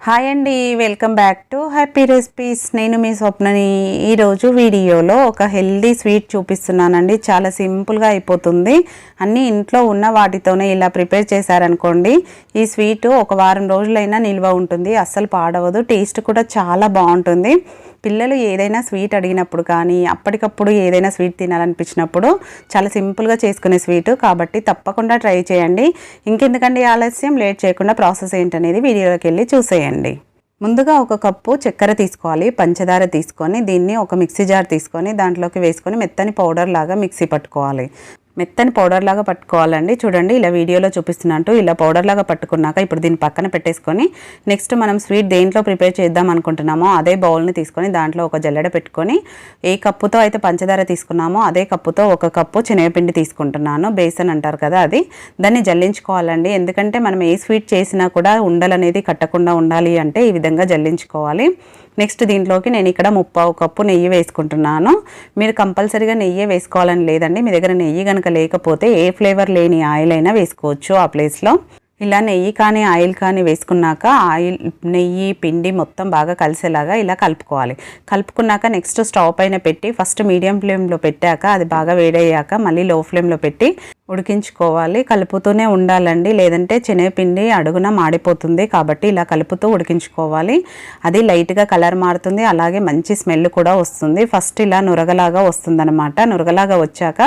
Hi అండి welcome back to happy recipes నేను మీ స్వప్నని ఈరోజు వీడియోలో ఒక హెల్దీ స్వీట్ చూపిస్తున్నానండి. చాలా సింపుల్గా అయిపోతుంది. అన్నీ ఇంట్లో ఉన్న వాటితోనే ఇలా ప్రిపేర్ చేశారనుకోండి ఈ స్వీట్ ఒక వారం రోజులైనా నిల్వ ఉంటుంది. అస్సలు పాడవదు. టేస్ట్ కూడా చాలా బాగుంటుంది. పిల్లలు ఏదైనా స్వీట్ అడిగినప్పుడు కానీ అప్పటికప్పుడు ఏదైనా స్వీట్ తినాలనిపించినప్పుడు చాలా సింపుల్గా చేసుకునే స్వీట్ కాబట్టి తప్పకుండా ట్రై చేయండి. ఇంకెందుకండి ఆలస్యం? లేట్ చేయకుండా ప్రాసెస్ ఏంటనేది వీడియోలోకి వెళ్ళి చూసేయండి. ముందుగా ఒక కప్పు చక్కెర తీసుకోవాలి. పంచదార తీసుకొని దీన్ని ఒక మిక్సీ జార్ తీసుకొని దాంట్లోకి వేసుకొని మెత్తని పౌడర్ లాగా మిక్సీ పట్టుకోవాలి. మెత్తని పౌడర్ లాగా పట్టుకోవాలండి. చూడండి ఇలా వీడియోలో చూపిస్తున్నట్టు ఇలా పౌడర్ లాగా పట్టుకున్నాక ఇప్పుడు దీన్ని పక్కన పెట్టేసుకొని నెక్స్ట్ మనం స్వీట్ దేంట్లో ప్రిపేర్ చేద్దాం అనుకుంటున్నామో అదే బౌల్ని తీసుకొని దాంట్లో ఒక జల్లెడ పెట్టుకొని ఏ కప్పుతో అయితే పంచదార తీసుకున్నామో అదే కప్పుతో ఒక కప్పు శనగపిండి తీసుకుంటున్నాను. బేసన్ అంటారు కదా అది. దాన్ని జల్లించుకోవాలండి. ఎందుకంటే మనం ఏ స్వీట్ చేసినా కూడా ఉండలనేది కట్టకుండా ఉండాలి అంటే ఈ విధంగా జల్లించుకోవాలి. నెక్స్ట్ దీంట్లోకి నేను ఇక్కడ ముప్పావు కప్పు నెయ్యి వేసుకుంటున్నాను. మీరు కంపల్సరీగా నెయ్యి వేసుకోవాలని లేదండి. మీ దగ్గర నెయ్యి కనుక లేకపోతే ఏ ఫ్లేవర్ లేని ఆయిల్ అయినా వేసుకోవచ్చు ఆ ప్లేస్లో. ఇలా నెయ్యి కానీ ఆయిల్ కానీ వేసుకున్నాక ఆయిల్ నెయ్యి పిండి మొత్తం బాగా కలిసేలాగా ఇలా కలుపుకోవాలి. కలుపుకున్నాక నెక్స్ట్ స్టవ్ పైన పెట్టి ఫస్ట్ మీడియం ఫ్లేమ్లో పెట్టాక అది బాగా వేడయ్యాక మళ్ళీ లో ఫ్లేమ్లో పెట్టి ఉడికించుకోవాలి. కలుపుతూనే ఉండాలండి. లేదంటే శనగపిండి అడుగున మాడిపోతుంది కాబట్టి ఇలా కలుపుతూ ఉడికించుకోవాలి. అది లైట్గా కలర్ మారుతుంది. అలాగే మంచి స్మెల్ కూడా వస్తుంది. ఫస్ట్ ఇలా నురగలాగా వస్తుందన్నమాట. నురగలాగా వచ్చాక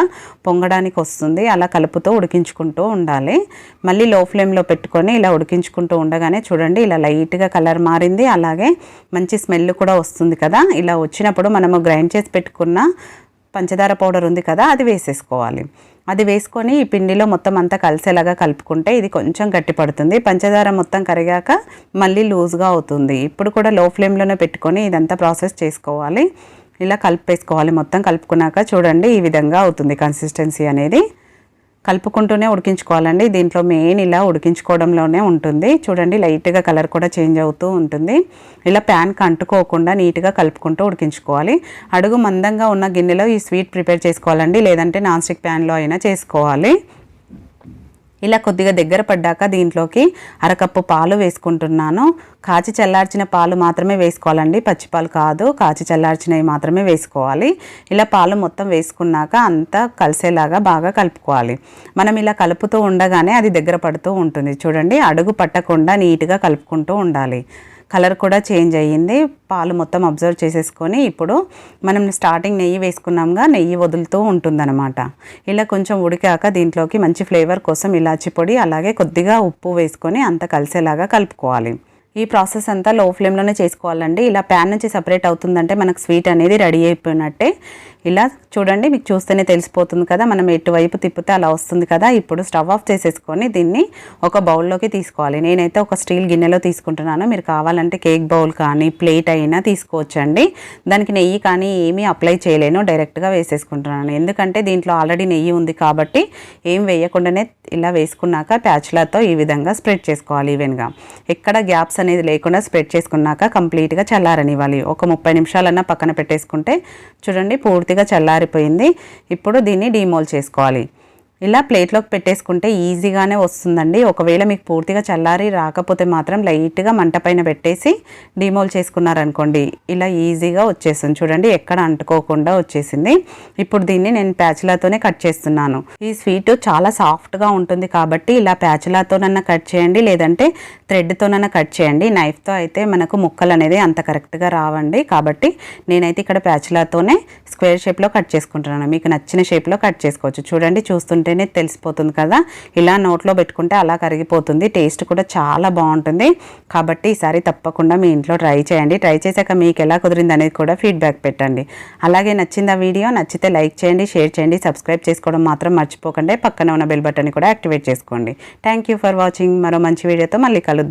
పొంగడానికి వస్తుంది. అలా కలుపుతూ ఉడికించుకుంటూ ఉండాలి. మళ్ళీ లో ఫ్లేమ్లో పెట్టుకొని ఇలా ఉడికించుకుంటూ ఉండగానే చూడండి ఇలా లైట్గా కలర్ మారింది. అలాగే మంచి స్మెల్ కూడా వస్తుంది కదా. ఇలా వచ్చినప్పుడు మనము గ్రైండ్ చేసి పెట్టుకున్న పంచదార పౌడర్ ఉంది కదా అది వేసేసుకోవాలి. అది వేసుకొని ఈ పిండిలో మొత్తం అంతా కలిసేలాగా కలుపుకుంటే ఇది కొంచెం గట్టిపడుతుంది పంచదార మొత్తం కరిగాక మళ్ళీ లూజ్గా అవుతుంది. ఇప్పుడు కూడా లో ఫ్లేమ్లోనే పెట్టుకొని ఇదంతా ప్రాసెస్ చేసుకోవాలి. ఇలా కలిపేసుకోవాలి. మొత్తం కలుపుకున్నాక చూడండి ఈ విధంగా అవుతుంది కన్సిస్టెన్సీ అనేది. కలుపుకుంటూనే ఉడికించుకోవాలండి. దీంట్లో మెయిన్ ఇలా ఉడికించుకోవడంలోనే ఉంటుంది. చూడండి లైట్గా కలర్ కూడా చేంజ్ అవుతూ ఉంటుంది. ఇలా ప్యాన్కి అంటుకోకుండా నీట్గా కలుపుకుంటూ ఉడికించుకోవాలి. అడుగు మందంగా ఉన్న గిన్నెలో ఈ స్వీట్ ప్రిపేర్ చేసుకోవాలండి. లేదంటే నాన్ స్టిక్ ప్యాన్లో అయినా చేసుకోవాలి. ఇలా కొద్దిగా దగ్గర పడ్డాక దీంట్లోకి అరకప్పు పాలు వేసుకుంటున్నాను. కాచి చల్లార్చిన పాలు మాత్రమే వేసుకోవాలండి. పచ్చిపాలు కాదు. కాచి చల్లార్చినవి మాత్రమే వేసుకోవాలి. ఇలా పాలు మొత్తం వేసుకున్నాక అంతా కలిసేలాగా బాగా కలుపుకోవాలి. మనం ఇలా కలుపుతూ ఉండగానే అది దగ్గర పడుతూ ఉంటుంది. చూడండి అడుగు పట్టకుండా నీట్గా కలుపుకుంటూ ఉండాలి. కలర్ కూడా చేంజ్ అయ్యింది. పాలు మొత్తం అబ్జర్వ్ చేసేసుకొని ఇప్పుడు మనం స్టార్టింగ్ నెయ్యి వేసుకున్నాంగా నెయ్యి వదులుతూ ఉంటుందన్నమాట. ఇలా కొంచెం ఉడికాక దీంట్లోకి మంచి ఫ్లేవర్ కోసం ఇలాచి పొడి అలాగే కొద్దిగా ఉప్పు వేసుకొని అంత కలిసేలాగా కలుపుకోవాలి. ఈ ప్రాసెస్ అంతా లో ఫ్లేమ్లోనే చేసుకోవాలండి. ఇలా ప్యాన్ నుంచి సపరేట్ అవుతుందంటే మనకు స్వీట్ అనేది రెడీ అయిపోయినట్టే. ఇలా చూడండి మీకు చూస్తేనే తెలిసిపోతుంది కదా మనం ఎటువైపు తిప్పితే అలా వస్తుంది కదా. ఇప్పుడు స్టవ్ ఆఫ్ చేసేసుకొని దీన్ని ఒక బౌల్లోకి తీసుకోవాలి. నేనైతే ఒక స్టీల్ గిన్నెలో తీసుకుంటున్నాను. మీరు కావాలంటే కేక్ బౌల్ కానీ ప్లేట్ అయినా తీసుకోవచ్చండి. దానికి నెయ్యి కానీ ఏమీ అప్లై చేయలేను. డైరెక్ట్గా వేసేసుకుంటున్నాను. ఎందుకంటే దీంట్లో ఆల్రెడీ నెయ్యి ఉంది కాబట్టి ఏం వేయకుండానే ఇలా వేసుకున్నాక ప్యాచ్లతో ఈ విధంగా స్ప్రెడ్ చేసుకోవాలి ఈవెన్గా ఎక్కడ గ్యాప్స్ అనేది లేకుండా స్ప్రెడ్ చేసుకున్నాక కంప్లీట్గా చల్లారనివ్వాలి. ఒక ముప్పై నిమిషాలన్నా పక్కన పెట్టేసుకుంటే చూడండి పూర్తిగా చల్లారిపోయింది. ఇప్పుడు దీన్ని డీమోల్ చేసుకోవాలి. ఇలా ప్లేట్లోకి పెట్టేసుకుంటే ఈజీగానే వస్తుందండి. ఒకవేళ మీకు పూర్తిగా చల్లారి రాకపోతే మాత్రం లైట్గా మంట పైన పెట్టేసి డిమోల్ చేసుకున్నారనుకోండి ఇలా ఈజీగా వచ్చేస్తుంది. చూడండి ఎక్కడ అంటుకోకుండా వచ్చేసింది. ఇప్పుడు దీన్ని నేను ప్యాచులాతోనే కట్ చేస్తున్నాను. ఈ స్వీట్ చాలా సాఫ్ట్గా ఉంటుంది కాబట్టి ఇలా ప్యాచులాతోనన్నా కట్ చేయండి లేదంటే థ్రెడ్తోనన్నా కట్ చేయండి. నైఫ్తో అయితే మనకు ముక్కలు అనేది అంత కరెక్ట్గా రావండి. కాబట్టి నేనైతే ఇక్కడ ప్యాచులాతోనే స్క్వేర్ షేప్లో కట్ చేసుకుంటున్నాను. మీకు నచ్చిన షేప్లో కట్ చేసుకోవచ్చు. చూడండి చూస్తుంటే ఉంటేనే తెలిసిపోతుంది కదా. ఇలా నోట్లో పెట్టుకుంటే అలా కరిగిపోతుంది. టేస్ట్ కూడా చాలా బాగుంటుంది. కాబట్టి ఈసారి తప్పకుండా మీ ఇంట్లో ట్రై చేయండి. ట్రై చేశాక మీకు ఎలా కుదిరింది అనేది కూడా ఫీడ్బ్యాక్ పెట్టండి. అలాగే నచ్చింది ఆ వీడియో నచ్చితే లైక్ చేయండి షేర్ చేయండి సబ్స్క్రైబ్ చేసుకోవడం మాత్రం మర్చిపోకండి. పక్కన ఉన్న బెల్ బటన్ కూడా యాక్టివేట్ చేసుకోండి. Thank for watching. మరో మంచి వీడియోతో మళ్ళీ కలుద్దాం.